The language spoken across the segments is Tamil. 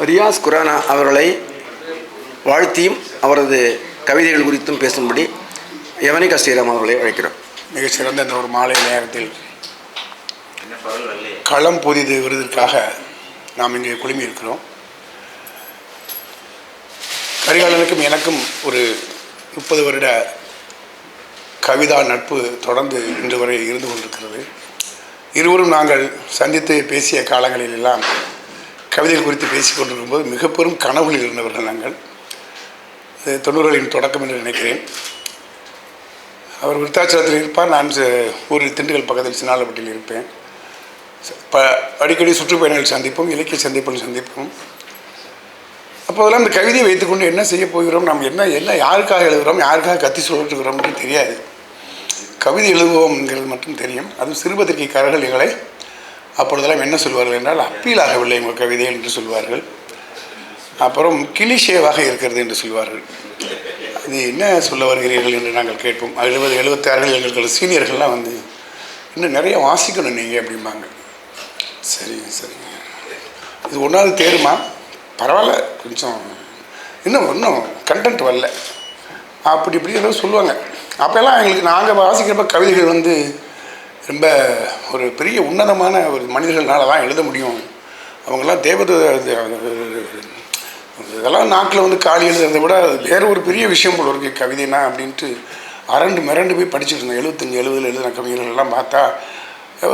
ரியாஸ் குரானா அவர்களை வாழ்த்தியும் அவரது கவிதைகள் குறித்தும் பேசும்படி யவனிகா ஸ்ரீராம் அவர்களை அழைக்கிறோம். மிக சிறந்த இந்த ஒரு மாலை நேரத்தில் களம் பொதிது விருதிற்காக நாம் இங்கே குழுமி இருக்கிறோம். கரிகாலனுக்கும் எனக்கும் ஒரு முப்பது வருட கவிதா நட்பு தொடர்ந்து இன்று வரை இருந்து கொண்டிருக்கிறது. இருவரும் நாங்கள் சந்தித்து பேசிய காலங்களில் எல்லாம் கவிதைகள் குறித்து பேசிக் கொண்டிருக்கும்போது மிக பெரும் கனவுகளில் இருந்தவர்கள் நாங்கள். தொண்ணூறுகளின் தொடக்கம் என்று நினைக்கிறேன். அவர் விருத்தாச்சலத்தில் இருப்பார் நான் ச- ஊரில் திண்டுக்கல் பக்கத்தில் சின்னாலப்பட்டியில் இருப்பேன். ப அடிக்கடி சுற்றுப்பயணங்கள் சந்திப்போம் இலக்கிய சந்திப்புகள் சந்திப்போம். அப்போதெல்லாம் இந்த கவிதையை வைத்துக்கொண்டு என்ன செய்ய போகிறோம் நாம் என்ன என்ன யாருக்காக எழுதுகிறோம் யாருக்காக கத்தி சொல்லிட்டுருக்கிறோம்னு தெரியாது. கவிதை எழுதுவோம்ங்கிறது மட்டும் தெரியும். அதுவும் சிறுபத்திரிகை எங்களை அப்பொழுதெல்லாம் என்ன சொல்வார்கள் என்றால் அப்பீல் ஆகவில்லை உங்கள் கவிதை என்று சொல்வார்கள். அப்புறம் கிளிஷேவாக இருக்கிறது என்று சொல்வார்கள். இது என்ன சொல்ல வருகிறீர்கள் என்று நாங்கள் கேட்போம். எழுபது எழுபத்தாறுகள் எங்களுக்கு சீனியர்கள்லாம் வந்து இன்னும் நிறைய வாசிக்கணும் நீங்கள் அப்படிம்பாங்க. சரிங்க சரிங்க இது ஒன்றாவது தேருமா பரவாயில்ல கொஞ்சம் இன்னும் இன்னும் கண்டென்ட் வரல. அப்படி இப்படி ஏதோ சொல்லுவாங்க. அப்போல்லாம் எங்களுக்கு நாங்கள் வாசிக்கிறப்ப கவிதைகள் வந்து ரொம்ப ஒரு பெரிய உன்னதமான ஒரு மனிதர்களால் தான் எழுத முடியும். அவங்கெல்லாம் தேவத இதெல்லாம் நாட்டில் வந்து காலி எழுதுறதை விட வேறு ஒரு பெரிய விஷயம் போல இருக்குது கவிதைனா அப்படின்ட்டு அரண்டு மிரண்டு போய் படிச்சுட்டு இருந்தோம். எழுபத்தஞ்சி எழுபதில் எழுதின கவிஞர்கள்லாம் பார்த்தா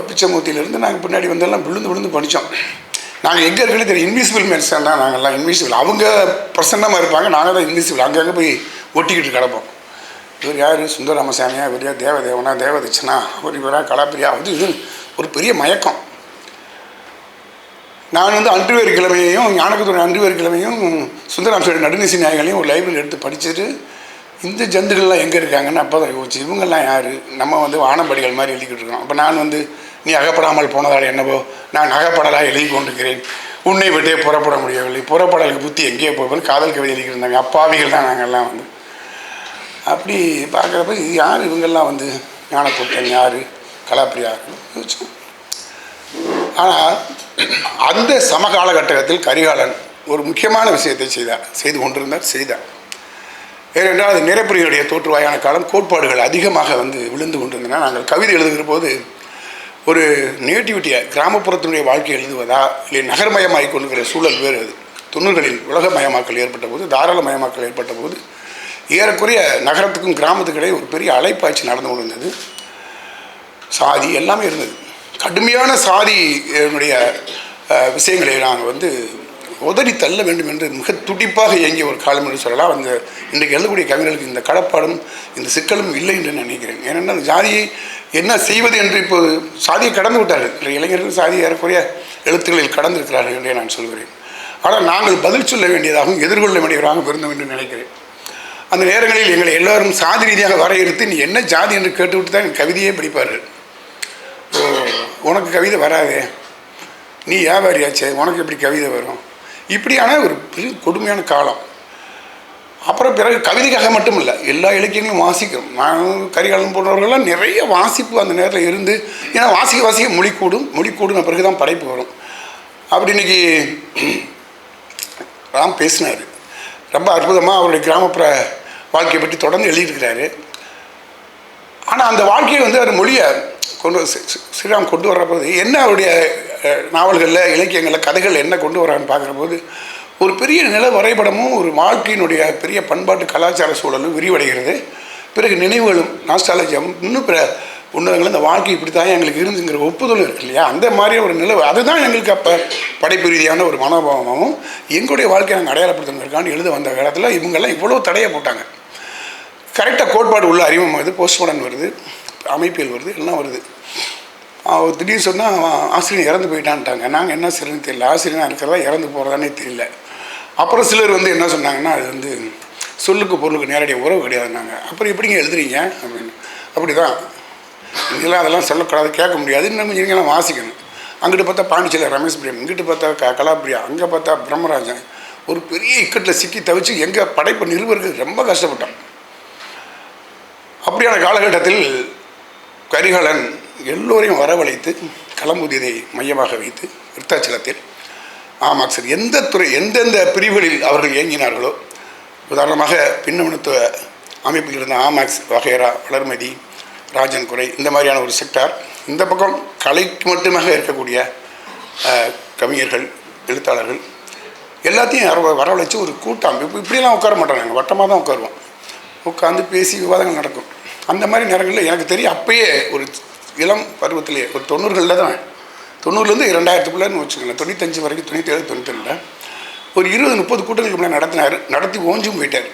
பிச்சைமூர்த்தியிலேருந்து நாங்கள் பின்னாடி வந்தெல்லாம் விழுந்து விழுந்து படித்தோம் நாங்கள் எங்கே இருக்கிறது தெரியும். இன்விசிபிள் மேன்ஸ் தான் நாங்கள்லாம் இன்விசிபிள் அவங்க பிரசன்னமாக இருப்பாங்க நாங்கள் தான் இன்விசிபிள் அங்கங்கே போய் ஒட்டிக்கிட்டு கிடப்போம். இவர் யார்? சுந்தரராமசாமியா? இவர் யார்? தேவதேவனா? தேவதட்சனா அவர் இவரா? கலாப்பிரியா அது இது ஒரு பெரிய மயக்கம். நான் வந்து அன்றுவேர் கிழமையையும் ஞானகத்துடைய அன்றுவேர் கிழமையும் சுந்தராம்சோட நடுநிசி நாயகனையும் ஒரு லைப்ரரி எடுத்து படிச்சுட்டு இந்த ஜந்துக்கள்லாம் எங்கே இருக்காங்கன்னு அப்போ தான் யோசிச்சு இவங்கெல்லாம் யார்? நம்ம வந்து வானம்படிகள் மாதிரி எழுதிக்கிட்டு இருக்கோம். அப்போ நான் வந்து நீ அகப்படாமல் போனதால் என்னவோ நான் அகப்படலாக எழுதி கொண்டிருக்கிறேன். உன்னை விட்டே புறப்பட முடியவில்லை. புறப்படலுக்கு புத்தி எங்கேயோ போவேன் காதல் கவிதை எழுதிக்கிட்டு இருந்தாங்க. அப்பாவிகள் தான் நாங்கள்லாம் வந்து. அப்படி பார்க்குறப்ப இது யார்? இவங்கெல்லாம் வந்து ஞானப்பொருட்கள் யார்? கலாப்பிரியா யோசிச்சோம். ஆனால் அந்த சமகால காலகட்டத்தில் கரிகாலன் ஒரு முக்கியமான விஷயத்தை செய்தார். செய்து கொண்டிருந்தார் செய்தார். ஏனென்றால் அது நிறப்புரிகளுடைய தோற்றுவாயான காலம் கோட்பாடுகள் அதிகமாக வந்து விழுந்து கொண்டிருந்தன. நாங்கள் கவிதை எழுதுகிற போது ஒரு நேட்டிவிட்டியை கிராமப்புறத்தினுடைய வாழ்க்கை எழுதுவதா இல்லை நகர்மயமாகிக் கொண்டிருக்கிற சூழல் வேறு அது. தொண்ணூறுகளில் உலகமயமாக்கல் ஏற்பட்ட போது தாராளமயமாக்கல் ஏற்பட்ட போது ஏறக்குறைய நகரத்துக்கும் கிராமத்துக்கிடையே ஒரு பெரிய அலைப்பாய்ச்சி நடந்து கொண்டிருந்தது. சாதி எல்லாமே இருந்தது. கடுமையான சாதி என்னுடைய விஷயங்களை நாங்கள் வந்து உதறி தள்ள வேண்டும் என்று மிக துடிப்பாக இயங்கிய ஒரு காலம் என்று சொல்லலாம். அந்த இன்றைக்கு எழுதக்கூடிய கவிஞர்களுக்கு இந்த கடப்பாடும் இந்த சிக்கலும் இல்லை என்று நினைக்கிறேன். ஏனென்றால் அந்த ஜாதியை என்ன செய்வது என்று இப்போது சாதியை கடந்து விட்டார்கள். இன்றைய இளைஞர்கள் சாதி ஏறக்குறைய எழுத்துக்களில் கடந்திருக்கிறார்கள் என்றே நான் சொல்கிறேன். ஆனால் நாங்கள் பதில் சொல்ல வேண்டியதாகவும் எதிர்கொள்ள வேண்டியவராகவும் இருந்தோம் என்று நினைக்கிறேன். அந்த நேரங்களில் எங்களை எல்லோரும் சாதி ரீதியாக வரையறுத்து நீ என்ன ஜாதி? என்று கேட்டுவிட்டு தான் கவிதையே படிப்பார்கள் ஓ உனக்கு கவிதை வராதே. நீ வியாபாரியாச்சே. உனக்கு எப்படி கவிதை வரும்? இப்படியான ஒரு பெரிய கொடுமையான காலம். அப்புறம் பிறகு கவிதைக்காக மட்டும் இல்லை எல்லா இலக்கியங்களும் வாசிக்கும். நான் கரிகாலன் போன்றவர்கள்லாம் நிறைய வாசிப்பு அந்த நேரத்தில் இருந்து ஏன்னா வாசிக்க வாசிக்க மொழி கூடும். மொழி பிறகு தான் படைப்பு வரும். அப்படி இன்னைக்கு ராம் பேசினார். ரொம்ப அற்புதமாக அவருடைய கிராமப்புற வாழ்க்கையை பற்றி தொடர்ந்து எழுதியிருக்கிறாரு. ஆனால் அந்த வாழ்க்கையை வந்து அவர் மொழியை கொண்டு ஸ்ரீராம் கொண்டு வர்றபோது என்ன அவருடைய நாவல்களில் இலக்கியங்களில் கதைகள் என்ன கொண்டு வரான்னு பார்க்குறபோது ஒரு பெரிய நில வரைபடமும் ஒரு வாழ்க்கையினுடைய பெரிய பண்பாட்டு கலாச்சார சூழலும் விரிவடைகிறது. பிறகு நினைவுகளும் நாஸ்டாலஜியும் இன்னும் பிற உன்னதங்கள் இந்த வாழ்க்கை இப்படி தான் எங்களுக்கு இருந்துங்கிற ஒப்புதலும் இருக்கு இல்லையா? அந்த மாதிரி ஒரு நிலவு அதுதான் எங்களுக்கு அப்போ படைப்பு ரீதியான ஒரு மனோபாவமாகவும் எங்களுடைய வாழ்க்கையை நாங்கள் அடையாளப்படுத்தணுங்கிறக்காண்டி எழுத வந்த காலத்தில் இவங்கெல்லாம் இவ்வளோ தடையை போட்டாங்க. கரெக்டாக கோட்பாடு உள்ள அறிமுகம் வருது போஸ்ட்மார்டன் வருது அமைப்பியல் வருது எல்லாம் வருது. அவர் திடீர்னு சொன்னால் ஆசிரியர் இறந்து போயிட்டான்ட்டாங்க. நாங்கள் என்ன சரின்னு தெரியல. ஆசிரியனாக இருக்கிறதா இறந்து போகிறதானே தெரியல. அப்புறம் சிலர் வந்து என்ன சொன்னாங்கன்னா அது வந்து சொல்லுக்கு பொருளுக்கு நேரடியாக உறவு கிடையாதுனாங்க அப்புறம் எப்படிங்க எழுதுறீங்க? அப்படின்னு. அப்படி தான் இதெல்லாம் அதெல்லாம் சொல்லக்கூடாது கேட்க முடியாது. இன்னும் நீங்களாம் வாசிக்கணும். அங்கிட்டு பார்த்தா பாண்டிச்சேரி ரமேஷ் பிரியம் இங்கிட்டு பார்த்தா க கலாபிரியா அங்கே பார்த்தா பிரம்மராஜன். ஒரு பெரிய இக்கட்டில் சிக்கி தவிச்சு எங்கள் படைப்பை நிறுவருக்கு ரொம்ப கஷ்டப்பட்டோம் அப்படியான காலகட்டத்தில் கரிகாலன் எல்லோரையும் வரவழைத்து களம்புதியதை மையமாக வைத்து விருத்தாச்சலத்தில் ஆமாம் சார் எந்த துறை எந்தெந்த பிரிவுகளில் அவர்கள் இயங்கினார்களோ உதாரணமாக பின்னமணத்துவ அமைப்பில் இருந்த ஆமாக்ஸ் வகைரா வளர்மதி ராஜன் குறை இந்த மாதிரியான ஒரு செக்டார் இந்த பக்கம் கலைக்கு மட்டுமாக இருக்கக்கூடிய கவிஞர்கள் எழுத்தாளர்கள் எல்லாத்தையும் வர வரவழைச்சு ஒரு கூட்டம் இப்போ இப்படியெல்லாம் உட்கார மாட்டோம் நாங்கள் வட்டமாக தான் உட்காருவோம். உட்காந்து பேசி விவாதங்கள் நடக்கும். அந்த மாதிரி நேரங்களில் எனக்கு தெரியும் அப்பயே ஒரு இளம் பருவத்திலேயே ஒரு தொண்ணூறுகளில் தான் தொண்ணூறுலேருந்து இரண்டாயிரத்துக்குள்ளேன்னு வச்சுக்கோங்களேன். தொண்ணூத்தஞ்சு வரைக்கும் தொண்ணூற்றி ஏழு ஒரு இருபது முப்பது கூட்டங்களுக்கு முன்னாடி நடத்தினார் நடத்தி ஓஞ்சும் போயிட்டார்.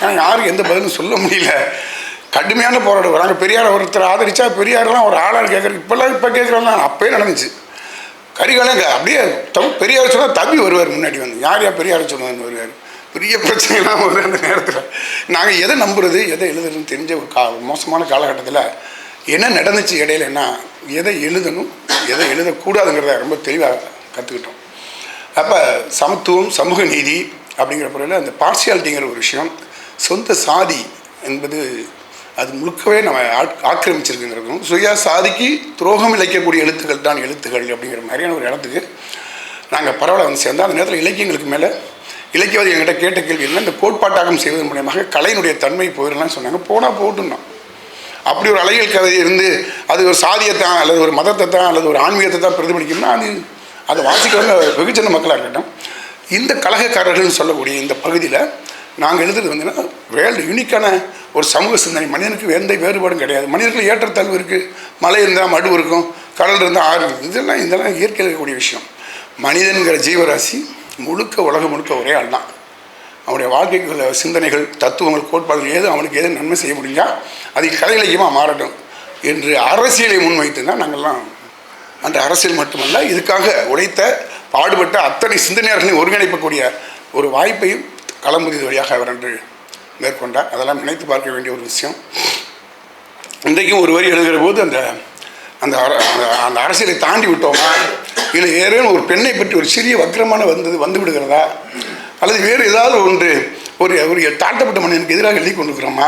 ஆனால் யாரும் எந்த பதிலும் சொல்ல முடியல. கடுமையான போராட்டம். வராங்க பெரியார் ஒருத்தர் ஆதரிச்சா பெரியாரெல்லாம் ஒரு ஆளார் கேட்குறது இப்போல்லாம் இப்போ கேட்குறோம்னா அப்பயே நடந்துச்சு. கரிகாலங்க அப்படியே தம் பெரியார் சொன்னால் தம்பி வருவார் முன்னாடி வந்து. யார் யார் பெரியார் சொன்னார் வருவார். பெரிய பிரச்சனைலாம் வருது அந்த நேரத்தில். நாங்கள் எதை நம்புறது எதை எழுதுறதுன்னு தெரிஞ்ச ஒரு கா மோசமான காலகட்டத்தில் என்ன நடந்துச்சு இடையில என்ன எதை எழுதணும் எதை எழுதக்கூடாதுங்கிறத ரொம்ப தெளிவாக கற்றுக்கிட்டோம் அப்போ சமத்துவம் சமூக நீதி அப்படிங்கிற பொருளில் அந்த பார்சியாலிட்டிங்கிற ஒரு விஷயம் சொந்த சாதி என்பது அது முழுக்கவே நம்ம ஆக்- சுயா சாதிக்கு துரோகம் இழைக்கக்கூடிய எழுத்துக்கள் தான் எழுத்துக்கள் அப்படிங்கிற மாதிரியான ஒரு இடத்துக்கு நாங்கள் பரவாயில்ல வந்து சேர்ந்தோம். அந்த நேரத்தில் இலக்கியங்களுக்கு மேலே இலக்கியவாதி என்கிட்ட கேட்ட கேள்வி என்ன இந்த கோட்பாட்டாகம் செய்வதன் மூலியமாக கலையினுடைய தன்மை போயிடலாம்னு சொன்னாங்க. போனால் போட்டுனோம் அப்படி ஒரு அலைகள் கதை இருந்து அது ஒரு சாதியத்தான் அல்லது ஒரு மதத்தை தான் அல்லது ஒரு ஆன்மீகத்தை தான் பிரதிபலிக்கணும்னா அது அதை வாசிக்கிறவங்க வெகுஜன மக்களாக இருக்கட்டும். இந்த கழகக்காரர்கள்னு சொல்லக்கூடிய இந்த பகுதியில் நாங்கள் எழுதுறது வந்து வேல்டு யூனிக்கான ஒரு சமூக சிந்தனை. மனிதனுக்கு எந்த வேறுபாடும் கிடையாது. மனிதர்கள் ஏற்றத்தாழ்வு இருக்குது மலை இருந்தால் மடு இருக்கும். கடல் இருந்தால் ஆறு இருக்குது இதெல்லாம் இதெல்லாம் இயற்கையில் இருக்கக்கூடிய விஷயம். மனிதன்கிற ஜீவராசி முழுக்க உலகம் முழுக்க ஒரே ஆள் தான். அவனுடைய வாழ்க்கைக்குள்ள சிந்தனைகள் தத்துவங்கள் கோட்பாடுகள் ஏது அவனுக்கு எது நன்மை செய்ய முடிஞ்சா அது கலை இலக்கியமாக மாறட்டும் என்று அரசியலை முன்வைத்து தான் நாங்கள்லாம் அந்த அரசியல் மட்டுமல்ல இதுக்காக உழைத்த பாடுபட்ட அத்தனை சிந்தனையாளர்களையும் ஒருங்கிணைப்பக்கூடிய ஒரு வாய்ப்பையும் களம்புதி வழியாக அவர் என்று மேற்கொண்டார். அதெல்லாம் நினைத்து பார்க்க வேண்டிய ஒரு விஷயம். இன்றைக்கும் ஒரு வரி எழுதுகிற போது அந்த அந்த அர- அந்த- அந்த அரசியலை தாண்டி விட்டோமா? இல்லை ஏதேனும் ஒரு பெண்ணை பற்றி ஒரு சிறிய வக்கிரமான வந்தது வந்து விடுகிறதா? அல்லது வேறு ஏதாவது ஒன்று ஒரு ஒரு தாழ்த்தப்பட்ட மனிதனுக்கு எதிராக எழுதி கொண்டிருக்கிறோமா?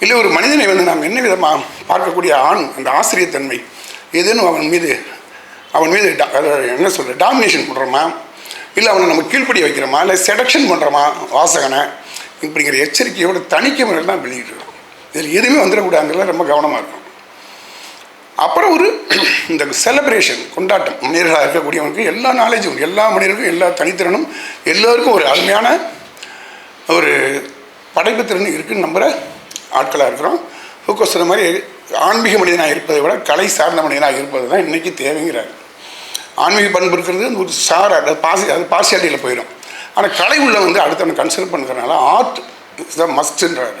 இல்லை ஒரு மனிதனை வந்து நாம் என்ன விதமாக பார்க்கக்கூடிய ஆண் அந்த ஆசிரியத்தன்மை? ஏதேனும் அவன் மீது அவன் மீது டா- என்ன சொல்கிற டாமினேஷன் பண்ணுறோமா இல்லை அவனை நம்ம கீழ்ப்படிய வைக்கிறோமா? இல்லை செடக்ஷன் பண்ணுறோமா வாசகனை? இப்படிங்கிற எச்சரிக்கையோட தணிக்கை முறையில் தான் வெளியிடுறோம் இதில் எதுவுமே வந்துடக்கூடாதுங்கிறத ரொம்ப கவனமாக இருக்கும் அப்புறம் ஒரு இந்த செலப்ரேஷன் கொண்டாட்டம் மனிதர்களாக இருக்கக்கூடியவனுக்கு எல்லா நாலேஜும் எல்லா மனிதருக்கும் எல்லா தனித்திறனும் எல்லோருக்கும் ஒரு அருமையான ஒரு படைப்பு திறன் இருக்குன்னு நம்புகிற ஆட்களாக இருக்கிறோம். ஹூக்கோ சொன்ன மாதிரி ஆன்மீக மனிதனாக இருப்பதை விட கலை சார்ந்த மனிதனாக இருப்பது தான் இன்றைக்கி தேவைங்கிறார். ஆன்மீக பண்பு இருக்கிறது ஒரு சார் அது பாசி அது பார்சியாலிட்டியில் போயிடும் ஆனால் கலை உள்ள வந்து அடுத்தவனை கன்சிடர் பண்ணுறதுனால ஆர்ட் இஸ் த மஸ்ட்ன்றார்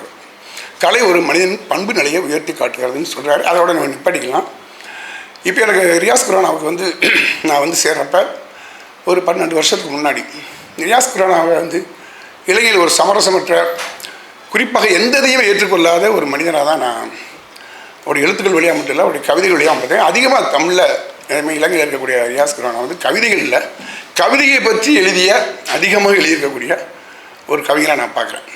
கலை ஒரு மனிதன் பண்பு நிலையை உயர்த்தி காட்டுகிறதுன்னு சொல்கிறாரு அதோட நம்ம நிப்படிக்கலாம் இப்போ எனக்கு ரியாஸ் குரானாவுக்கு வந்து நான் வந்து சேர்றப்ப ஒரு பன்னெண்டு வருஷத்துக்கு முன்னாடி ரியாஸ் குரானாவை வந்து இலங்கையில் ஒரு சமரசமற்ற குறிப்பாக எந்ததையும் ஏற்றுக்கொள்ளாத ஒரு மனிதனாக தான் நான். அவருடைய எழுத்துக்கள் வழியாக மட்டும் இல்லை அவருடைய கவிதைகள் வழியாக மட்டும் அதிகமாக தமிழில் எல்லாமே இலங்கையில் இருக்கக்கூடிய ரியாஸ் குரானா வந்து கவிதைகள் இல்லை. கவிதையை பற்றி எழுதிய அதிகமாக எழுதியிருக்கக்கூடிய ஒரு கவிஞரை நான் பார்க்குறேன்.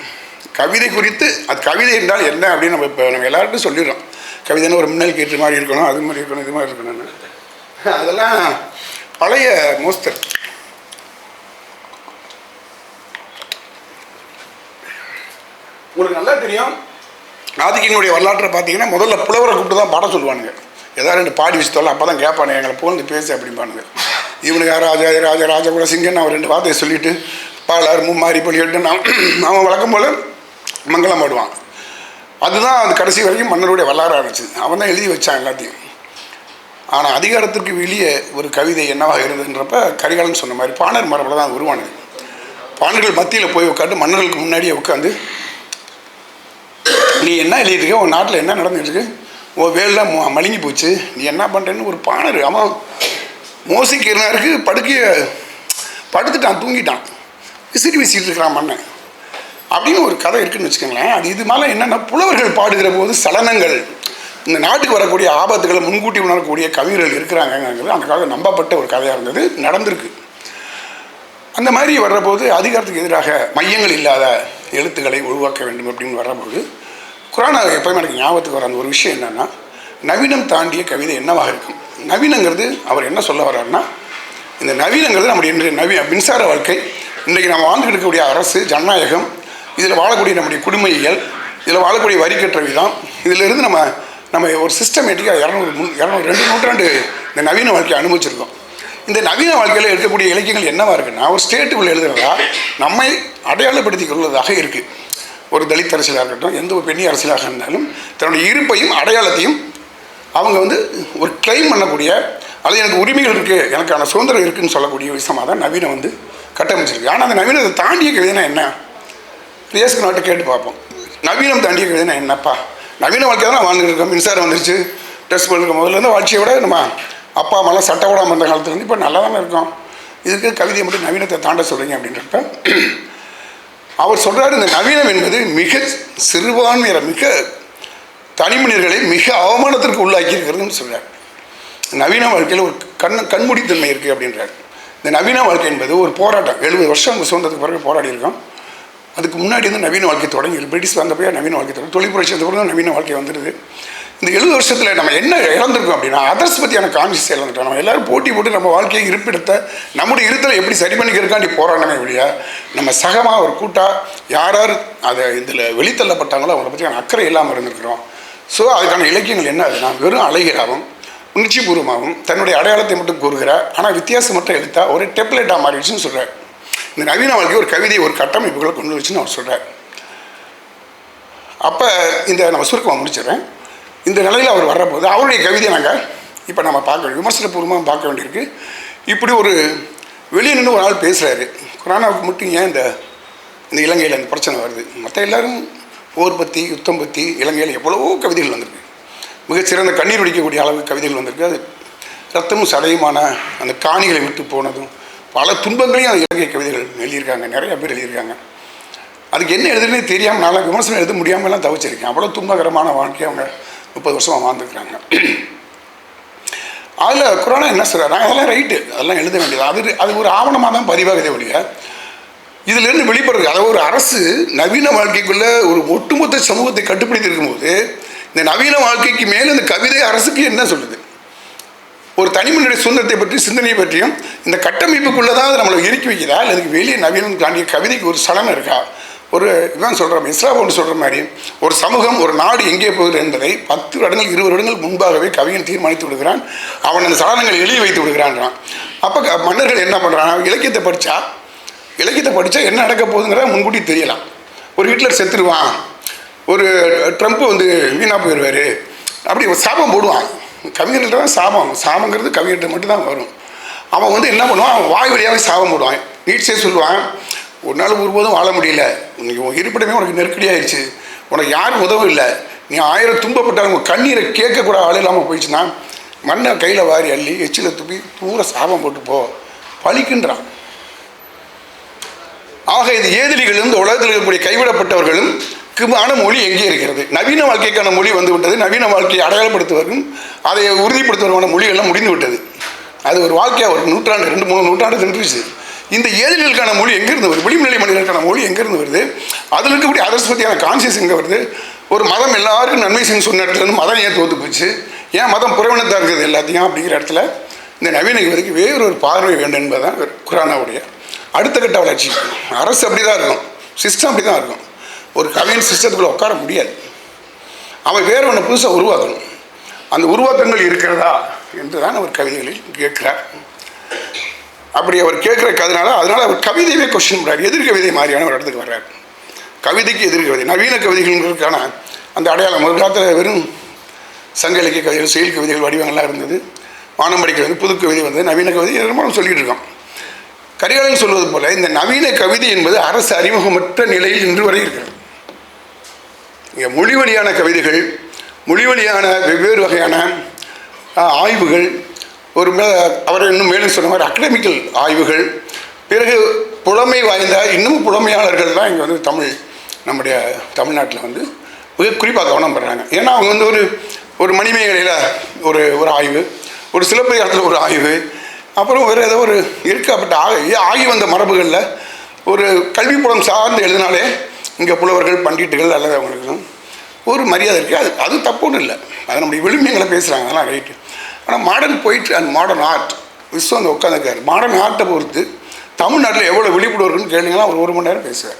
கவிதை குறித்து அது கவிதை என்றால் என்ன அப்படின்னு நம்ம இப்போ நம்ம எல்லாருக்கும் சொல்லிடுறோம். கவிதைன்னு ஒரு முன்னல் கேட்டு மாதிரி இருக்கணும் அது மாதிரி இருக்கணும் இது மாதிரி இருக்கணும்னு. அதெல்லாம் பழைய மோஸ்தர். உங்களுக்கு நல்லா தெரியும் ஆதிக்கங்களுடைய வரலாற்றை பார்த்தீங்கன்னா முதல்ல புலவரை கூப்பிட்டு தான் பாட சொல்லுவானுங்க. ஏதாவது ரெண்டு பாடி வச்சுத்தோல அப்போ தான் கேட்பானுங்க எங்களை புகழ்ந்து பேசி அப்படிம்பானுங்க. இவனுக்கு ராஜா ராஜா ராஜா கூட சிங்கன்னு அவர் ரெண்டு வார்த்தையை சொல்லிட்டு பாலார் மும்மாரி பொழியிட்டு நான் அவன் வழக்கம் போல் மங்களம் பாடுவான். அதுதான் அது கடைசி வரைக்கும் மன்னருடைய வரலாறு இருந்துச்சு அவன் தான் எழுதி வச்சான் எல்லாத்தையும். ஆனால் அதிகாரத்திற்கு வெளியே ஒரு கவிதை என்னவாக இருந்ததுன்றப்ப கரிகாலன் சொன்ன மாதிரி பாணர் மரபில் தான் உருவானது. பாணர்கள் மத்தியில் போய் உட்காந்து மன்னர்களுக்கு முன்னாடியே உட்காந்து நீ என்ன எழுதிட்டு இருக்க? உன் நாட்டில் என்ன நடந்துட்டு இருக்கு? ஓ வேலாம் ம- மழுங்கி போச்சு. நீ என்ன பண்ணுறேன்னு ஒரு பாணர். அவன் மோசிக்கிறனாருக்கு படுக்கைய படுத்துட்டான் தூங்கிட்டான். விசிறி வீசிட்டு இருக்கிறான் மண்ணை அப்படின்னு ஒரு கதை இருக்குன்னு வச்சுக்கோங்களேன். அது இது மேலே என்னென்னா புலவர்கள் பாடுகிற போது சலனங்கள். இந்த நாட்டுக்கு வரக்கூடிய ஆபத்துகளை முன்கூட்டி உணரக்கூடிய கவிஞர்கள் இருக்கிறாங்கங்கிறது அந்த காலத்தில் நம்பப்பட்ட ஒரு கதையாக இருந்தது. நடந்திருக்கு. அந்த மாதிரி வர்றபோது அதிகாரத்துக்கு எதிராக மையங்கள் இல்லாத எழுத்துக்களை உருவாக்க வேண்டும் அப்படின்னு வர்றபோது குரான எப்போயுமே எனக்கு ஞாபகத்துக்கு வர அந்த ஒரு விஷயம் என்னென்னா நவீனம் தாண்டிய கவிதை என்னவாக இருக்கும்? நவீனங்கிறது அவர் என்ன சொல்ல வர்றாருன்னா இந்த நவீனங்கிறது நம்முடைய இன்றைய நவீன மின்சார வாழ்க்கை. இன்றைக்கு நம்ம வாழ்ந்துட்டு இருக்கக்கூடிய அரசு ஜனநாயகம் இதில் வாழக்கூடிய நம்முடைய குடும்பவியல் இதில் வாழக்கூடிய வரி கட்டுற விதம் இதிலிருந்து நம்ம நம்ம ஒரு சிஸ்டமேட்டிக்காக இரநூறு முன் இரநூறு ரெண்டு நூற்றாண்டு இந்த நவீன வாழ்க்கையை அனுபவிச்சிருக்கோம். இந்த நவீன வாழ்க்கையில் இருக்கக்கூடிய இலக்கியங்கள் என்னவாக இருக்குன்னா ஒரு ஸ்டேட்டுக்குள்ளே எழுதுறதா நம்மை அடையாளப்படுத்திக் கொள்வதாக இருக்குது ஒரு தலித் அரசியலாக இருக்கட்டும் எந்த ஒரு பெண்ணி அரசியலாக இருந்தாலும் தன்னுடைய இருப்பையும் அடையாளத்தையும் அவங்க வந்து ஒரு கிளைம் பண்ணக்கூடிய அல்லது எனக்கு உரிமைகள் இருக்குது எனக்கான சுதந்திரம் இருக்குதுன்னு சொல்லக்கூடிய விஷயமாக தான் நவீனம் வந்து கட்டமைச்சிருக்கு. ஆனால் அந்த நவீனத்தை தாண்டிய கவிதைனா என்ன? ரியஸ்க்கு நாட்டை கேட்டு பார்ப்போம். நவீனம் தாண்டிய கவிதைனா என்னப்பா? நவீன வாழ்க்கை தான் வாழ்ந்துட்டு இருக்கோம் மின்சாரம் வந்துருச்சு. டெஸ்ட் பண்ணிருக்க முதல்ல இருந்து வாழ்க்கையை விட நம்ம அப்பா அம்மாலாம் சட்டை விடாமல் இருந்த காலத்துலேருந்து இப்போ நல்லா தானே இருக்கோம். இதுக்கு கவிதையை மட்டும் நவீனத்தை தாண்ட சொல்கிறீங்க அப்படின்றப்ப அவர் சொல்கிறார் இந்த நவீனம் என்பது மிக சிறுபான்மையர் மிக தனிமனிதர்களை மிக அவமானத்திற்கு உள்ளாக்கி இருக்கிறதுன்னு சொல்கிறார் நவீன வாழ்க்கையில் ஒரு கண் கண்மூடித்தன்மை இருக்குது அப்படின்றார். இந்த நவீன வாழ்க்கை என்பது ஒரு போராட்டம். எழுபது வருஷம் அவங்க சுதந்திரத்துக்கு பிறகு போராடி இருக்கோம் அதுக்கு முன்னாடி வந்து நவீன வாழ்க்கை தொடங்கி பிரிட்டிஷ் வந்த போய் நவீன வாழ்க்கை தொடங்கி தொழில் புரட்சி வந்த பிறகு நவீன வாழ்க்கை வந்துடுது. இந்த எழுபது வருஷத்தில் நம்ம என்ன இழந்திருக்கோம் அப்படின்னா அதர்ஸ் பற்றியான கான்சியஸ் இழந்துட்டோம். நம்ம எல்லாரும் போட்டி போட்டு நம்ம வாழ்க்கையை இருப்பிடத்தை நம்முடைய இருத்தலை எப்படி சரி பண்ணிக்கிறதுக்காண்டி போராடமே வழியா நம்ம சகமாக ஒரு கூட்டாக யார் யார் அதை இதில் வெளித்தள்ளப்பட்டாங்களோ அவங்கள பற்றியான அக்கறை இல்லாமல் இருந்திருக்கிறோம். ஸோ அதுக்கான இலக்கியங்கள் என்ன ஆகுதுன்னா வெறும் அழகிறாகவும் உணர்ச்சிபூர்வமாகவும் தன்னுடைய அடையாளத்தை மட்டும் கூறுகிறார். ஆனால் வித்தியாசம் மட்டும் எழுத்தா ஒரு டெப்லெட்டாக மாறிடுச்சுன்னு சொல்கிறார் இந்த நவீன வாழ்க்கை ஒரு கவிதை ஒரு கட்டமைப்புகளை கொண்டு வச்சுன்னு அவர் சொல்கிறார் அப்போ இந்த நம்ம சுருக்கமாக முடிச்சிடுறேன். இந்த நிலையில் அவர் வர்றபோது அவருடைய கவிதையை நாங்கள் இப்போ நம்ம பார்க்க வேண்டிய விமர்சனபூர்வமாக பார்க்க வேண்டியிருக்கு. இப்படி ஒரு வெளியே நின்று ஒரு ஆள் பேசுகிறாரு கொரோனாவுக்கு மட்டும் ஏன் இந்த இந்த இலங்கையில் இந்த பிரச்சனை வருது? மற்ற எல்லோரும் போர் பற்றி யுத்தம் பற்றி இலங்கையில் எவ்வளவோ கவிதைகள் வந்திருக்கு. மிகச்சிறந்த கண்ணீர் வடிக்கக்கூடிய அளவு கவிதைகள் வந்திருக்கு. அது ரத்தமும் சதையுமான அந்த காணிகளை விட்டு போனதும் பல துன்பங்களையும் அந்த இலங்கை கவிதைகள் எழுதியிருக்காங்க. நிறைய பேர் எழுதியிருக்காங்க. அதுக்கு என்ன எழுதுனே தெரியாமல் நல்லா விமர்சனம் எழுத முடியாமலாம் தவிச்சிருக்கேன். அவ்வளோ துன்பகரமான வாழ்க்கையை அவங்க முப்பது வருஷமாக வாழ்ந்துருக்குறாங்க அதில் கொரோனா என்ன சொல்கிறாங்க அதெல்லாம் ரைட்டு அதெல்லாம் எழுத வேண்டியது. அது அது ஒரு ஆவணமாக தான் பதிவாகுதே ஒழிய இதிலிருந்து வெளிப்படுறது அதாவது ஒரு அரசு நவீன வாழ்க்கைக்குள்ள ஒரு ஒட்டுமொத்த சமூகத்தை கட்டுப்படுத்தி இருக்கும்போது இந்த நவீன வாழ்க்கைக்கு மேலே இந்த கவிதை அரசுக்கு என்ன சொல்லுது? ஒரு தனிமனுடைய சுதந்திரத்தை பற்றி சிந்தனையை பற்றியும் இந்த கட்டமைப்புக்குள்ளே தான் அதை நம்மளை இறுக்கி வைக்குதா இல்லை அதுக்கு வெளியே நவீனம் தாண்டிய கவிதைக்கு ஒரு சலனம் இருக்கா? ஒரு இதான் சொல்கிற இஸ்ரா ஒன்று சொல்கிற மாதிரி ஒரு சமூகம் ஒரு நாடு எங்கே போகுது என்பதை பத்து வருடங்கள் இருபது வருடங்கள் முன்பாகவே கவிஞன் தீர்மானித்து விடுகிறான். அவன் அந்த சலனங்களை எழுதி வைத்து விடுகிறான்றான். அப்போ க- மன்னர்கள் என்ன பண்ணுறான் இலக்கியத்தை படித்தா இலக்கியத்தை படித்தா என்ன நடக்க போகுதுங்கிறத முன்கூட்டி தெரியலாம். ஒரு ஹிட்லர் செத்துருவான். ஒரு ட்ரம்ப் வந்து வீணாக போயிடுவார் அப்படி ஒரு சாபம் போடுவான். கவிஞர்கள்ட்ட தான் சாபம். சாபங்கிறது கவிஞர்கிட்ட மட்டும்தான் வரும். அவன் வந்து என்ன பண்ணுவான்? அவன் வாய் வழியாகவே சாபம் போடுவான். நீட்ஸே சொல்லுவான். ஒரு நாள் ஒருபோதும் வாழ முடியல. உனக்கு உன் இருப்பிடமே உனக்கு நெருக்கடியாயிருச்சு. உனக்கு யாரும் உதவும் இல்லை. நீ ஆயிரம் துன்பப்பட்டாலும் உங்கள் கண்ணீரை கேட்கக்கூட ஆள் இல்லாமல் போயிடுச்சுன்னா மண்ணை கையில் வாரி அள்ளி எச்சில துப்பி தூர சாபம் போட்டு போ. பழிக்கின்றான். ஆக இது ஏதிலிகளும் இந்த உலகத்தில் இருக்கக்கூடிய கைவிடப்பட்டவர்களும் க்குமான மொழி எங்கே இருக்கிறது? நவீன வாழ்க்கைக்கான மொழி வந்து விட்டது. நவீன வாழ்க்கையை அடையாளப்படுத்துவதும் அதை உறுதிப்படுத்துவதற்கான மொழிகள்லாம் முடிந்து விட்டது. அது ஒரு வாழ்க்கையாக ஒரு நூற்றாண்டு ரெண்டு மூணு நூற்றாண்டு சென்றுச்சு இந்த ஏதிலிகளுக்கான மொழி எங்கேருந்து வருது? விளிம்புநிலை மனிதர்களுக்கான மொழி எங்கேருந்து வருது? அதில் இருக்கக்கூடிய அரசு பற்றியான கான்சியஸ் எங்கே வருது? ஒரு மதம் எல்லாருக்கும் நன்மை செய்யும் சொன்ன இடத்துல இருந்து மதம் ஏன் தோத்து போச்சு? ஏன் மதம் புறவினத்தாக இருக்குது எல்லாத்தையும் அப்படிங்கிற இடத்துல இந்த நவீன வரைக்கும் வேறு ஒரு பார்வை வேண்டும் என்பது தான் குரானாவுடைய அடுத்த கட்ட வளர்ச்சி. அரசு அப்படி தான் இருக்கும். சிஸ்டம் அப்படி தான் இருக்கும். ஒரு கவியின் சிஸ்டத்துக்குள்ளே உட்கார முடியாது. அவன் வேறு ஒன்று புதுசாக உருவாக்கணும். அந்த உருவாக்கங்கள் இருக்கிறதா என்று தான் அவர் கவிதைகளில் கேட்கிறார். அப்படி அவர் கேட்குற கதனால அதனால் அவர் கவிதையவே கொஸ்டின் பண்ணுறார் எதிர்கவிதை மாதிரியான ஒரு இடத்துக்கு வர்றார். கவிதைக்கு எதிர்கவிதை நவீன கவிதைகளுக்கான அந்த அடையாளம். ஒரு காலத்தில் வெறும் சங்க இலக்கிய கவிதைகள் செயல் கவிதைகள் வடிவங்கள்லாம் இருந்தது. வானம்படி கவிதை புது கவிதை வந்தது நவீன கவிதை ரொம்ப நம்ம சொல்லிட்டு இருக்கோம் கரிகாலன் சொல்வது போல இந்த நவீன கவிதை என்பது அரசு அறிமுகமற்ற நிலையில் இன்று வரை இருக்கிறது. இங்கே மொழி வழியான கவிதைகள் மொழி வழியான வெவ்வேறு வகையான ஆய்வுகள் ஒரு மே அவர் இன்னும் மேலும் சொன்ன மாதிரி அகடமிக்கல் ஆய்வுகள் பிறகு புலமை வாய்ந்த இன்னும் புலமையாளர்கள் தான் இங்கே வந்து தமிழ் நம்முடைய தமிழ்நாட்டில் வந்து மிக குறிப்பாக கவனம் பண்ணுறாங்க ஏன்னா அவங்க வந்து ஒரு ஒரு மணிமேகலையில் ஒரு ஒரு ஆய்வு ஒரு சிலப்பதிகாரத்தில் ஒரு ஆய்வு அப்புறம் வேறு ஏதோ ஒரு இருக்கப்பட்ட ஆகி ஆகி வந்த மரபுகளில் ஒரு கல்விப்புலம் சார்ந்து எழுதினாலே இங்கே புலவர்கள் பண்டிட்டுகள் அல்லது அவங்களுக்கு ஒரு மரியாதை இருக்குது அது அது தப்பு ஒன்றும் இல்லை. அது நம்முடைய விளிம்பியங்களை பேசுகிறாங்க அதெல்லாம் ரைட்டு ஆனால் மாடர்ன் போயிட்டு அண்ட் மாடர்ன் ஆர்ட் விஸ்வம் வந்து உட்காந்துருக்காரு மாடர்ன் ஆர்ட்டை பொறுத்து தமிழ்நாட்டில் எவ்வளோ விழிப்புணர்வுன்னு கேட்டிங்கன்னா ஒரு ஒரு மணி நேரம் பேசுவார்.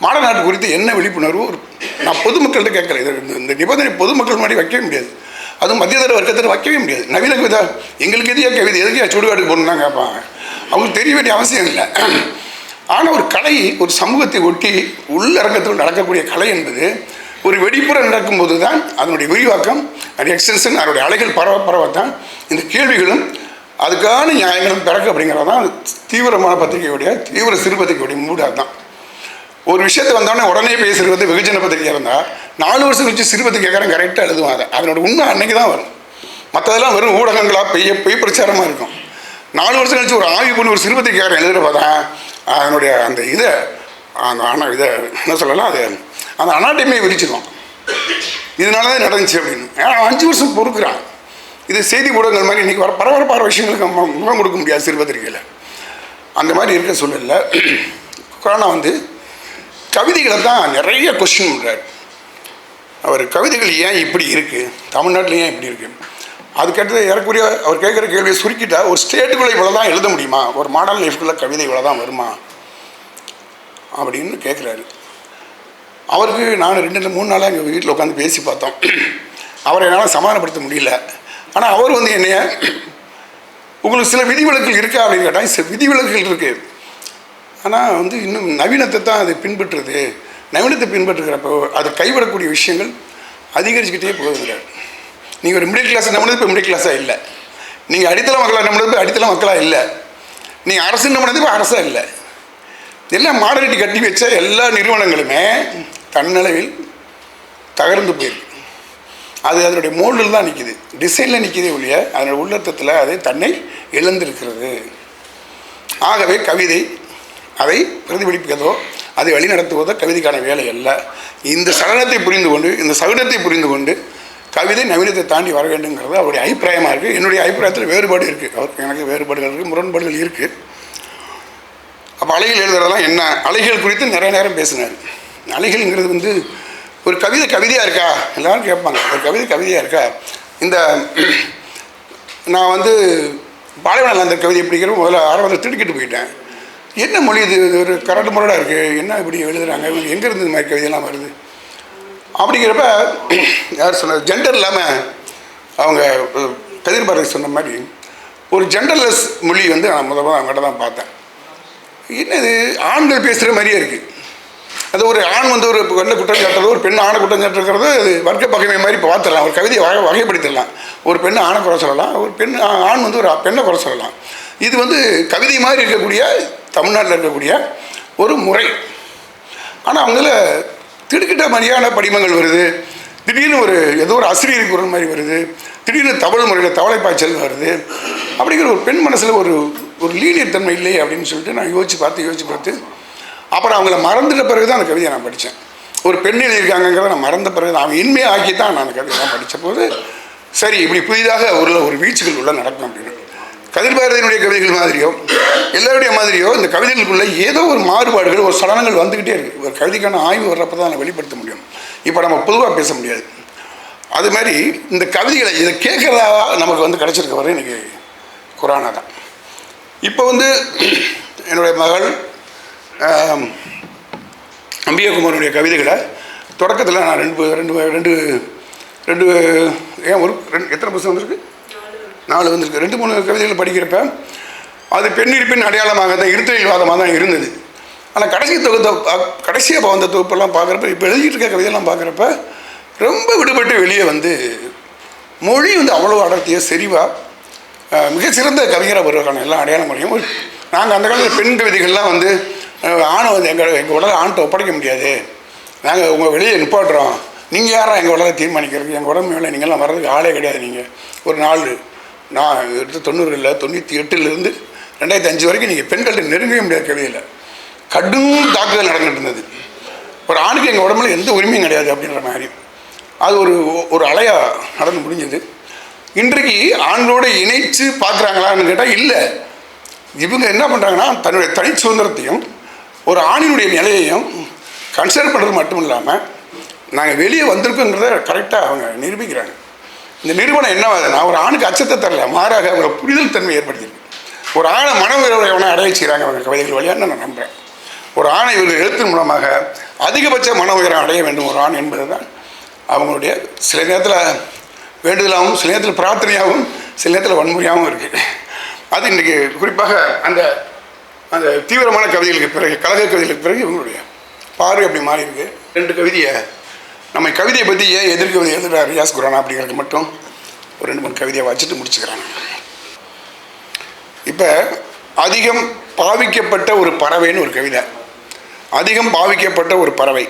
மாடர்ன் ஆர்ட் குறித்து என்ன விழிப்புணர்வு? ஒரு நான் பொதுமக்கள்கிட்ட கேட்குறேன் இது இந்த- இந்த நிபந்தனை பொதுமக்கள் முன்னாடி வைக்கவே முடியாது. அதுவும் மத்தியதர வர்க்கத்தில் வைக்கவே முடியாது. நவீன கவிதா எங்களுக்கு எதையா கவிதை? எதுக்கு சுடுகாடு போகணும் தான் கேட்பாங்க. அவங்களுக்கு தெரிய வேண்டிய அவசியம் இல்லை. ஆனால் ஒரு கலை ஒரு சமூகத்தை ஒட்டி உள்ளரங்கத்தில் நடக்கக்கூடிய கலை என்பது ஒரு வெளிப்புறம் நடக்கும்போது தான் அதனுடைய விரிவாக்கம் அது எக்ஸ்டென்ஷன் அதனுடைய அலைகள் பரவ பரவத்தான் இந்த கேள்விகளும் அதுக்கான நியாயங்களும் பிறகு அப்படிங்கிறது தான் தீவிரமான பத்திரிகையுடைய தீவிர சிறு பத்திரிகையுடைய மூடு அதுதான். ஒரு விஷயத்தை வந்தோடனே உடனே பேசுகிறது வந்து வெகுஜன பத்திரிகை இருந்தால் நாலு வருஷம் கழிச்சு சிறு பத்திரிகைக்காரன் கரெக்டாக எழுதுவாங்க அதை. அதனோட உண்மை அன்னைக்கு தான் வரும். மற்றதெல்லாம் வெறும் ஊடகங்களாக பெய்ய பொய் பிரச்சாரமாக இருக்கும். நாலு வருஷம் கழிச்சு ஒரு ஆய்வு பண்ணி ஒரு சிறு பத்திரிகைக்காரன் எழுதுகிறப்ப தான் அதனுடைய அந்த இதை அந்த ஆனால் இதை என்ன சொல்லலாம் அது அந்த அனாட்டமே விரிச்சிடும் இதனால தான் நடந்துச்சு அப்படின்னு. ஏன்னா அவன் அஞ்சு வருஷம் பொறுக்கிறான். இது செய்தி ஊடகங்கள் மாதிரி இன்றைக்கி வர பரபரப்பான விஷயங்களுக்கு முகம் கொடுக்க முடியாது சிறுபத்திரிகையில். அந்த மாதிரி இருக்க சூழல்ல கொரோனா வந்து கவிதைகளை தான் நிறைய கொஸ்டின் பண்ணுறார் அவர் கவிதைகள் ஏன் இப்படி இருக்குது தமிழ்நாட்டில் ஏன் இப்படி இருக்குது அதுக்கடுத்து ஏறக்குரிய அவர் கேட்குற கேள்வியை சுருக்கிட்டால் ஒரு ஸ்டேட்டுக்குள்ளே இவ்வளோ தான் எழுத முடியுமா? ஒரு மாடர்ன் லைஃப்குள்ளே கவிதை இவ்வளோ தான் வருமா? அப்படின்னு கேட்குறாரு அவருக்கு நான் ரெண்டு மூணு நாளாக எங்கள் வீட்டில் உட்காந்து பேசி பார்த்தோம். அவரை என்னால் சமாதானப்படுத்த முடியல. ஆனால் அவர் வந்து என்னைய உங்களுக்கு சில விதிவிலக்குகள் இருக்கா? அப்படின்னு கேட்டால் சில விதிவிலக்குகள் இருக்குது ஆனால் வந்து இன்னும் நவீனத்தை தான் அது பின்பற்றுறது நவீனத்தை பின்பற்றுகிறப்போ அது கைவிடக்கூடிய விஷயங்கள் அதிகரிச்சுக்கிட்டே போகுதுங்கிறார். நீங்கள் ஒரு மிடில் கிளாஸ் நம்மளது இப்போ மிடில் கிளாஸாக இல்லை. நீங்கள் அடித்தள மக்களாக நம்மளது இப்போ அடித்தள மக்களாக இல்லை. நீங்கள் அரசு நம்மளது இப்போ அரசாக இல்லை. எல்லாம் மாடலிட்டி கட்டி வச்ச எல்லா நிறுவனங்களுமே தன்னளவில் தகர்ந்து போயிருக்கு. அது அதனுடைய மோல்டில் தான் நிற்கிது டிசைனில் நிற்கிதே ஒழிய அதனுடைய உள்ளத்தத்தில் அது தன்னை இழந்திருக்கிறது. ஆகவே கவிதை அதை பிரதிபலிப்பதோ அதை வழிநடத்துவதோ கவிதைக்கான வேலை அல்ல. இந்த சடனத்தை புரிந்து கொண்டு இந்த சகுனத்தை புரிந்து கொண்டு கவிதை நவீனத்தை தாண்டி வர வேண்டுங்கிறது அவருடைய அபிப்பிராயமாக இருக்குது என்னுடைய அபிப்பிராயத்தில் வேறுபாடு இருக்குது அவருக்கு எனக்கு வேறுபாடுகள் இருக்குது முரண்பாடுகள் இருக்குது அப்போ அலைகள் எழுதுறதெல்லாம் என்ன? அலைகள் குறித்து நிறைய நேரம் பேசினார். அலைகள்ங்கிறது வந்து ஒரு கவிதை கவிதையாக இருக்கா? எல்லாரும் கேட்பாங்க. ஒரு கவிதை கவிதையாக இருக்கா? இந்த நான் வந்து பாலைவனம் அந்த கவிதை பிடிக்கிறோம் முதல்ல ஆரம்பத்தில் திடுக்கிட்டு போயிட்டேன். என்ன மொழி இது? ஒரு கரடு முரடாக இருக்குது என்ன இப்படி எழுதுகிறாங்க இவங்க எங்கேருந்து இந்த மாதிரி கவிதையெல்லாம் வருது? அப்படிங்கிறப்ப யார் சொன்னார் ஜெண்டர் இல்லாமல் அவங்க அஹ், கதிர் பாரதி சொன்ன மாதிரி ஒரு ஜெண்டர்லெஸ் மொழி வந்து நான் முதல்ல அவங்ககிட்ட தான் பார்த்தேன். என்னது? ஆண்கள் பேசுகிற மாதிரியே இருக்குது அது ஒரு ஆண் வந்து ஒரு வெள்ள குற்றம் சாட்டுறது ஒரு பெண் ஆணை குற்றம் சாட்டுறது அது வர்க்க பகைமை மாதிரி இப்போ பார்த்துடலாம் ஒரு கவிதையை வகை வகைப்படுத்திடலாம். ஒரு பெண் ஆணை குறை சொல்லலாம் ஒரு பெண் ஆண் வந்து ஒரு பெண்ணை குறை சொல்லலாம். இது வந்து கவிதை மாதிரி இருக்கக்கூடிய தமிழ்நாட்டில் இருக்கக்கூடிய ஒரு முறை. ஆனால் அவங்கள திடுக்கிட்ட மாதிரியான படிமங்கள் வருது. திடீர்னு ஒரு ஏதோ ஒரு அசிரியர் குரல் மாதிரி வருது. திடீர்னு தவள் முறையில் தவளை பாய்ச்சல் வருது. அப்படிங்கிற ஒரு பெண் மனசில் ஒரு ஒரு லீனியர் தன்மை இல்லையே அப்படின்னு சொல்லிட்டு நான் யோசிச்சு பார்த்து யோசிச்சு பார்த்து அப்புறம் அவங்கள மறந்துட்ட பிறகு தான் அந்த கவிதையை நான் படித்தேன். ஒரு பெண் எழுதியிருக்காங்கிறத நான் மறந்த பிறகு தான் அவன் இன்மையை ஆக்கி தான் நான் அந்த கவிதையெல்லாம் படித்த போது சரி இப்படி புதிதாக ஒரு ஒரு வீழ்ச்சிகள் உள்ள நடக்கும் அப்படின்னு. கதிர் பாரதியினுடைய கவிதைகள் மாதிரியோ எல்லாருடைய மாதிரியோ இந்த கவிதைகளுக்குள்ளே ஏதோ ஒரு மாறுபாடுகள் ஒரு சலனங்கள் வந்துக்கிட்டே இருக்குது ஒரு கவிதைக்கான ஆய்வு வர்றப்ப தான் அதை வெளிப்படுத்த முடியும். இப்போ நம்ம பொதுவாக பேச முடியாது. அது மாதிரி இந்த கவிதைகளை இதை கேட்குறதா நமக்கு வந்து கிடச்சிருக்க வரை எனக்கு குரானா தான் இப்போ வந்து என்னுடைய மகள் ஆம், அம்பியகுமாரனுடைய கவிதைகளை தொடக்கத்தில் நான் ரெண்டு ரெண்டு ரெண்டு ரெண்டு ஏன் ஒரு ரெண்டு எத்தனை புத்தகம் வந்திருக்கு? நாலு வந்திருக்கு. ரெண்டு மூணு கவிதைகள் படிக்கிறப்ப அது பெண்ணிருப்பின் அடையாளமாக தான் இருத்தலில்வாதமாக தான் இருந்தது. ஆனால் கடைசி தொகுத்த கடைசியாக இப்போ வந்த தொகுப்பெல்லாம் பார்க்குறப்ப இப்போ எழுதிட்டு இருக்க கவிதையெல்லாம் பார்க்குறப்ப ரொம்ப விடுபட்டு வெளியே வந்து மொழி வந்து அவ்வளோ அடர்த்தியாக செறிவாக மிகச்சிறந்த கவிஞராக வருவதற்கான எல்லா அடையாளங்களையும் நாங்கள் அந்த காலத்தில் பெண் கவிதைகள்லாம் வந்து ஆணை வந்து எங்கள் எங்கள் உடலை ஆண்கிட்ட ஒப்படைக்க முடியாது. நாங்கள் உங்கள் வெளியே நிப்பாட்டுறோம். நீங்கள் யாரா எங்கள் உடலை தீர்மானிக்கிறது எங்கள் உடம்பு மேலே நீங்கள்லாம் வர்றதுக்கு ஆளே கிடையாது நீங்கள் ஒரு நாள் நான் எடுத்து தொண்ணூறுகளில் தொண்ணூற்றி எட்டுலேருந்து ரெண்டாயிரத்தி அஞ்சு வரைக்கும் நீங்கள் பெண்கள்கிட்ட நெருங்கவே முடியாது கவிதையில். கடும் தாக்குதல் நடந்துட்டு இருந்தது. ஒரு ஆணுக்கு எங்கள் உடம்புல எந்த உரிமையும் கிடையாது அப்படின்ற மாதிரி. அது ஒரு ஒரு அலையாக நடந்து முடிஞ்சது. இன்றைக்கு ஆண்களோடு இணைச்சு பார்க்குறாங்களான்னு கேட்டால் இல்லை. இவங்க என்ன பண்ணுறாங்கன்னா தன்னுடைய தனி சுதந்திரத்தையும் ஒரு ஆணினுடைய நிலையையும் கன்சிடர் பண்ணுறது மட்டும் இல்லாமல் நாங்கள் வெளியே வந்திருக்கோங்கிறத கரெக்டாக அவங்க நிரூபிக்கிறாங்க. இந்த நிறுவனம் என்ன ஆகுதுன்னா ஒரு ஆணுக்கு அச்சத்தை தரல மாறாக அவங்க புரிதல் தன்மை ஏற்படுத்தியிருக்கு ஒரு ஆணை மனவுறவனை அடைய செய்கிறாங்க அவங்க கவிதைகள் வழியாக நான் நம்புகிறேன் ஒரு ஆணை இவர்கள் எழுத்தின் மூலமாக அதிகபட்ச மன உயரம் அடைய வேண்டும் ஒரு ஆண் என்பது தான் அவங்களுடைய சில நேரத்தில் வேண்டுதலாகவும் சில நேரத்தில் பிரார்த்தனையாகவும் சில நேரத்தில் வன்முறையாகவும் இருக்குது அது இன்றைக்கி குறிப்பாக அந்த அந்த தீவிரமான கவிதைகளுக்கு பிறகு கழக கவிதைகளுக்கு பிறகு இவங்களுடைய பார்வை அப்படி மாறி இருக்கு. ரெண்டு கவிதையை நம்ம கவிதையை பற்றி ஏன் எதிர்கவிதை எழுதுகிறார் ரியாஸ் குரானா அப்படிங்கிறது மட்டும் ஒரு ரெண்டு மூணு கவிதையை வச்சுட்டு முடிச்சுக்கிறாங்க. இப்போ அதிகம் பாவிக்கப்பட்ட ஒரு பறவைன்னு ஒரு கவிதை. அதிகம் பாவிக்கப்பட்ட ஒரு பறவை.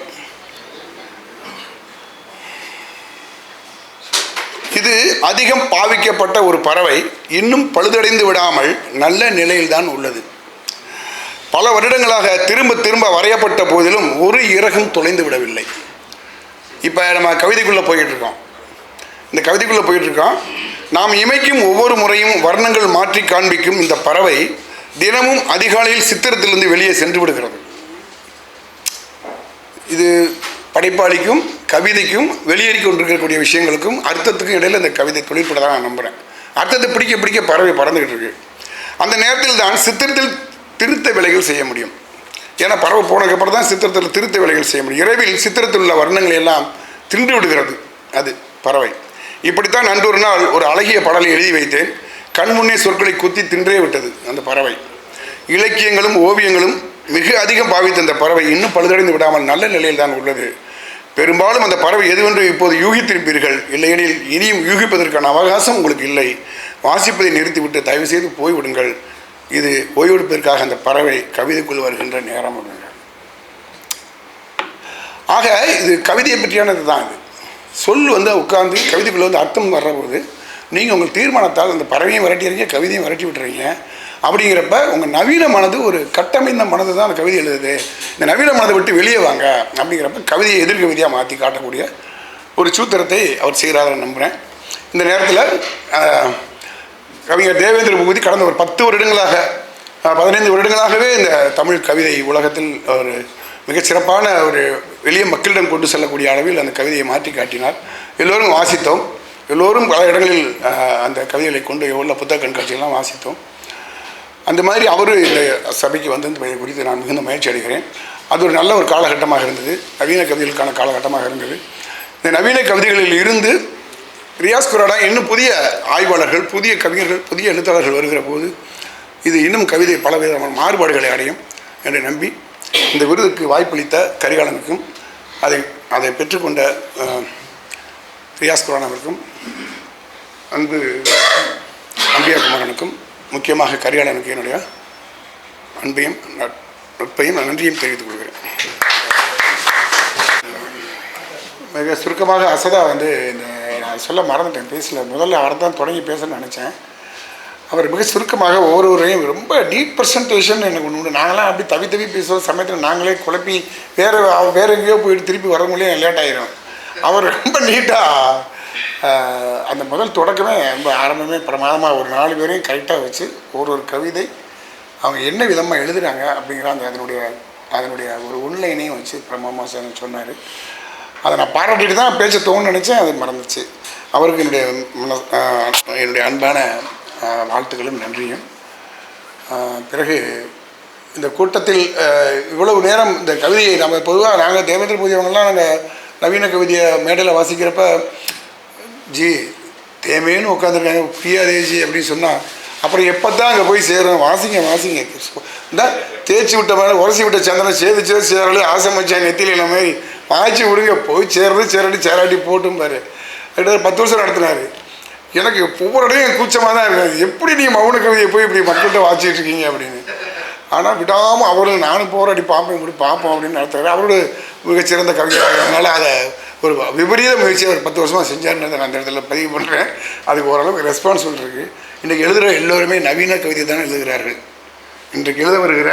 இது அதிகம் பாவிக்கப்பட்ட ஒரு பறவை இன்னும் பழுதடைந்து விடாமல் நல்ல நிலையில்தான் உள்ளது. பல வருடங்களாக திரும்ப திரும்ப வரையப்பட்ட போதிலும் ஒரு இறகும் தொலைந்து விடவில்லை. இப்போ நம்ம கவிதைக்குள்ளே போயிட்டுருக்கோம் இந்த கவிதைக்குள்ளே போயிட்டுருக்கோம் நாம் இமைக்கும் ஒவ்வொரு முறையும் வர்ணங்கள் மாற்றி காண்பிக்கும் இந்த பறவை தினமும் அதிகாலையில் சித்திரத்திலிருந்து வெளியே சென்று விடுகிறது. இது படைப்பாளிக்கும் கவிதைக்கும் வெளியேறி கொண்டிருக்கக்கூடிய விஷயங்களுக்கும் அர்த்தத்துக்கும் இடையில் இந்த கவிதை தொழிற்பட நான் நம்புகிறேன் அர்த்தத்தை பிடிக்க பிடிக்க பறவை பறந்துக்கிட்டு இருக்கு. அந்த நேரத்தில் தான் சித்திரத்தில் திருத்த வேலைகள் செய்ய முடியும். ஏன்னா பறவை போனதுக்கப்புறம் தான் சித்திரத்தில் திருத்த வேலைகள் செய்ய முடியும். இரவில் சித்திரத்தில் உள்ள வர்ணங்களை எல்லாம் தின்று விடுகிறது. அது பறவை. இப்படித்தான் அன்று ஒரு நாள் ஒரு அழகிய பாடலை எழுதி வைத்தேன். கண்முன்னே சொற்களை குத்தி தின்றே விட்டது அந்த பறவை. இலக்கியங்களும் ஓவியங்களும் மிக அதிகம் பாவித்த அந்த பறவை இன்னும் பழுதடைந்து விடாமல் நல்ல நிலையில் தான் உள்ளது. பெரும்பாலும் அந்த பறவை எதுவென்று இப்போது யூகித்திருப்பீர்கள். இல்லையெனில் இனியும் யூகிப்பதற்கான அவகாசம் உங்களுக்கு இல்லை. வாசிப்பதை நிறுத்திவிட்டு தயவு செய்து போய்விடுங்கள். இது ஓய்வெடுப்பதற்காக அந்த பறவை கவிதைக்குள் வருகின்ற நேரம் ஆக இது கவிதையை பற்றியானது தான் இது. சொல் வந்து உட்காந்து கவிதைக்குள்ளே வந்து அர்த்தம் வர்றபோது நீங்கள் உங்கள் தீர்மானத்தால் அந்த பறவையும் விரட்டிடுறீங்க கவிதையும் விரட்டி விட்டுறீங்க அப்படிங்கிறப்ப உங்கள் நவீன மனது ஒரு கட்டமைந்த மனது தான் அந்த கவிதை எழுதுது. இந்த நவீன மனதை விட்டு வெளியே வாங்க அப்படிங்கிறப்ப கவிதையை எதிர்கவிதையாக மாற்றி காட்டக்கூடிய ஒரு சூத்திரத்தை அவர் செய்கிறார நம்புகிறேன் இந்த நேரத்தில் கவிஞர் தேவேந்திர பூபதி கடந்த ஒரு பத்து வருடங்களாக பதினைந்து வருடங்களாகவே இந்த தமிழ் கவிதை உலகத்தில் ஒரு மிகச் சிறப்பான ஒரு எளிய மக்களிடம் கொண்டு செல்லக்கூடிய அளவில் அந்த கவிதையை மாற்றி காட்டினார். எல்லோரும் வாசித்தோம். எல்லோரும் பல இடங்களில் அந்த கவிதைகளை கொண்டு உள்ள புத்தக கண்காட்சியெல்லாம் வாசித்தோம். அந்த மாதிரி அவர் இந்த சபைக்கு வந்தது இந்த குறித்து நான் மிகுந்த முயற்சி அடைகிறேன். அது ஒரு நல்ல ஒரு காலகட்டமாக இருந்தது. நவீன கவிதைகளுக்கான காலகட்டமாக இருந்தது. இந்த நவீன கவிதைகளில் இருந்து ரியாஸ் குராடா இன்னும் புதிய ஆய்வாளர்கள் புதிய கவிஞர்கள் புதிய எழுத்தாளர்கள் வருகிற போது இது இன்னும் கவிதை பலவிதமான மாறுபாடுகளை அடையும் என்று நம்பி இந்த விருதுக்கு வாய்ப்பளித்த கரிகாலனுக்கும் அதை அதை பெற்றுக்கொண்ட ரியாஸ் குரானாவிற்கும் அன்பு அம்பியா குமாரனுக்கும் முக்கியமாக கரிகாலனுக்கு என்னுடைய அன்பையும் நட்- நட்பையும் நன்றியும் தெரிவித்துக் கொள்கிறேன். மிக சுருக்கமாக அசதா வந்து இந்த நான் சொல்ல மறந்துட்டேன் பேசல. முதல்ல அவர் தான் தொடங்கி பேசணும்னு நினச்சேன். அவர் மிக சுருக்கமாக ஒவ்வொருவரையும் ரொம்ப டீப் பர்சன்டேஷன் எனக்கு ஒன்று உண்டு. நாங்களாம் அப்படி தவி தவி பேசுகிற சமயத்தில் நாங்களே குழப்பி வேறு வேறு எங்கேயோ போயிட்டு திருப்பி வரவங்களே லேட் ஆயிரும். அவர் ரொம்ப நீட்டாக அந்த முதல் தொடக்கமே ரொம்ப ஆரம்பமே பிரமாதமாக ஒரு நாலு பேரையும் கரெக்டாக வச்சு ஒரு ஒரு கவிதை அவங்க என்ன விதமாக எழுதுறாங்க அப்படிங்கிற அந்த அதனுடைய அதனுடைய ஒரு ஒன்லைனையும் வச்சு பிரமாதமாக சொன்னார். அதை நான் பாராட்டிட்டு தான் பேச்சை தோணுன்னு நினச்சேன் அது மறந்துச்சு. அவருக்கு என்னுடைய மன என்னுடைய அன்பான வாழ்த்துக்களும் நன்றியும். பிறகு இந்த கூட்டத்தில் இவ்வளவு நேரம் இந்த கவிதையை நம்ம பொதுவாக நாங்கள் தேவேந்திர பூஜைவங்கள்லாம் நாங்கள் நவீன கவிதையை மேடையில் வாசிக்கிறப்ப ஜி தேமேன்னு உட்காந்துருக்காங்க பிரியாதே ஜி அப்படின்னு சொன்னால் அப்புறம் எப்போ தான் அங்கே போய் சேரும் வாசிங்க வாசிங்க. இந்த தேய்ச்சி விட்ட மாதிரி உரசி விட்ட சந்திரன் சேது சேது சேரலு ஆசை மச்சான் நெத்தியில மாதிரி வாய்ச்சி விடுங்க போய் சேர்றது சேரடி சேராட்டி போட்டும் பாரு. கிட்டத்தட்ட பத்து வருஷம் நடத்துனாரு. எனக்கு ஒவ்வொரு இடையும் கூச்சமாக தான் இருக்காது. எப்படி நீங்கள் மௌன கவிதையை போய் இப்படி மக்கள்கிட்ட வாச்சிட்டு இருக்கீங்க அப்படின்னு. ஆனால் விடாமல் அவரும் நானும் போராடி பார்ப்பேன் இப்படி பார்ப்போம் அப்படின்னு நடத்துகிறார் அவரோட மிகச்சிறந்த கவிஞராக அதனால் அதை ஒரு விபரீத முயற்சியை ஒரு பத்து வருஷமாக செஞ்சாருன்றதை நான் அந்த இடத்துல பதிவு பண்ணுறேன் அதுக்கு ஓரளவுக்கு ரெஸ்பான்சிபிள் இருக்குது இன்றைக்கு எழுதுகிற எல்லோருமே நவீன கவிதை தான் எழுதுகிறார்கள். இன்றைக்கு எழுத வருகிற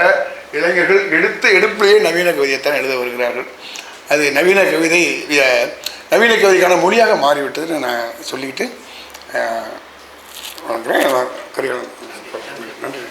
இளைஞர்கள் எடுத்த எடுப்பிலேயே நவீன கவிதையை தான் எழுத வருகிறார்கள். அது நவீன கவிதை நவீன கவிதைக்கான மொழியாக மாறிவிட்டதுன்னு நான் சொல்லிக்கிட்டு அஹ், வணங்குறேன். நன்றி.